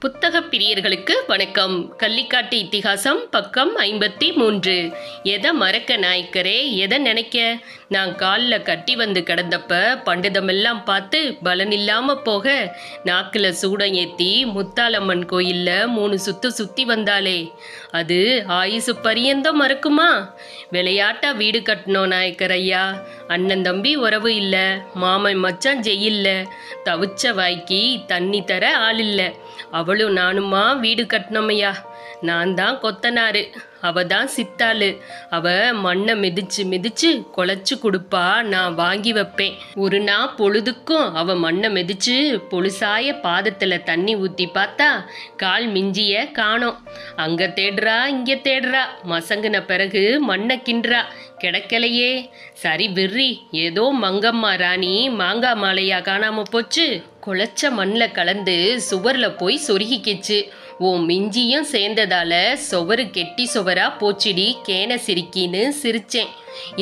புத்தக பிரியர்களுக்கு வணக்கம். கள்ளிக்காட்டு இத்திகாசம் பக்கம் ஐம்பத்தி மூன்று எதை மறக்க நாய்க்கரே எதை நினைக்க? நான் காலில் கட்டி வந்து கிடந்தப்ப பண்டிதமெல்லாம் பார்த்து பலன் இல்லாமல் போக நாக்கில் சூடம் ஏற்றி முத்தாலம்மன் கோயிலில் மூணு சுத்து சுற்றி வந்தாளே. அது ஆயுசு பரியந்தம் மறக்குமா? விளையாட்டா வீடு கட்டணும் நாயக்கர் ஐயா. அண்ணன் தம்பி உறவு இல்லை மாமன் மச்சான் ஜெயில்ல. தவிச்ச வாய்க்கு தண்ணி தர ஆள் இல்லை அவளும் நானுமா வீடு கட்டினோமையா நான் தான் கொத்தனாரு. அவ தான் சித்தாளு. அவ மண்ணை மிதிச்சு மிதிச்சு குலைச்சு கொடுப்பா நான் வாங்கி வைப்பேன். ஒரு நாள் பொழுதுக்கும் அவ மண்ணை மிதிச்சு பொழுசாய பாதத்தில் தண்ணி ஊற்றி பார்த்தா கால் மிஞ்சிய காணோம். அங்கே தேடுறா இங்கே தேடுறா. மசங்குன பிறகு மண்ணை கிண்டுறா கிடைக்கலையே. சரி விர்ரி ஏதோ மங்கம்மா ராணி மாங்காய் மாலையா காணாம போச்சு. குளச்ச மண்ணில் கலந்து சுவரில் போய் சொருகிக்கிச்சு. ஓ மிஞ்சியும் சேர்ந்ததால சுவரு கெட்டி சுவராக போச்சிடி கேன சிரிக்கின்னு சிரிச்சேன்.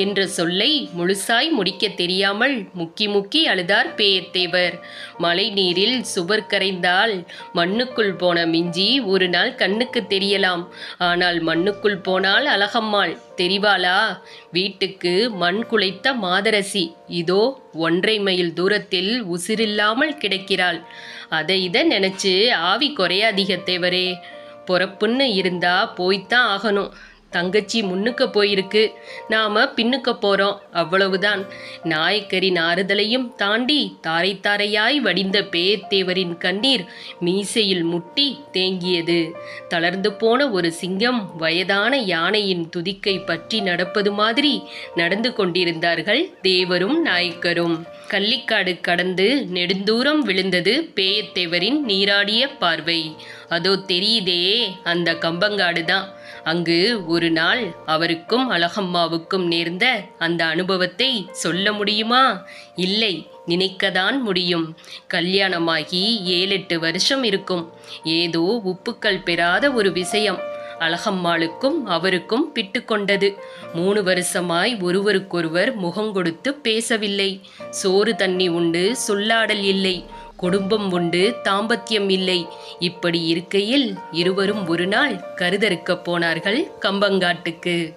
என்ற சொல்லை முழுசாய் முடிக்க தெரியாமல் முக்கி முக்கி அழுதார் பேயத்தேவர். மழை நீரில் சுவர் கரைந்தால் மண்ணுக்குள் போன மிஞ்சி ஒரு நாள் கண்ணுக்கு தெரியலாம். ஆனால் மண்ணுக்குள் போனால் அழகம்மாள் தெரிவாளா? வீட்டுக்கு மண் குலைத்த மாதரசி இதோ ஒன்றை மைல் தூரத்தில் உசிரில்லாமல் கிடக்கிறாள். அதை இதை நினைச்சு ஆவி குறையாதீக தேவரே. பொறப்புன்னு இருந்தா போய்த்தான் ஆகணும். தங்கச்சி முன்னுக்க போயிருக்கு. நாம பின்னுக்க போறோம். அவ்வளவுதான். நாயக்கரின் ஆறுதலையும் தாண்டி தாரை தாரையாய் வடிந்த பேத்தேவரின் கண்ணீர் மீசையில் முட்டி தேங்கியது. தளர்ந்து போன ஒரு சிங்கம் வயதான யானையின் துதிக்கை பற்றி நடப்பது மாதிரி நடந்து கொண்டிருந்தார்கள் தேவரும் நாயக்கரும். கள்ளிக்காடு கடந்து நெடுந்தூரம் விழுந்தது பேயத்தேவரின் நீராடிய பார்வை. அதோ தெரியுதே அந்த கம்பங்காடு தான். அங்கு ஒரு நாள் அவருக்கும் அழகம்மாவுக்கும் நேர்ந்த அந்த அனுபவத்தை சொல்ல முடியுமா? இல்லை நினைக்கதான் முடியும். கல்யாணமாகி ஏழெட்டு வருஷம் இருக்கும். ஏதோ உப்புக்கள் பெறாத ஒரு விஷயம். அழகம்மாளுக்கும் அவருக்கும் பிட்டுக்கொண்டது. மூணு வருஷமாய் ஒருவருக்கொருவர் முகங்கொடுத்து பேசவில்லை. சோறு தண்ணி உண்டு சொல்லாடல் இல்லை. குடும்பம் உண்டு தாம்பத்தியம் இல்லை. இப்படி இருக்கையில் இருவரும் ஒரு நாள் கருதறுக்கப் போனார்கள் கம்பங்காட்டுக்கு.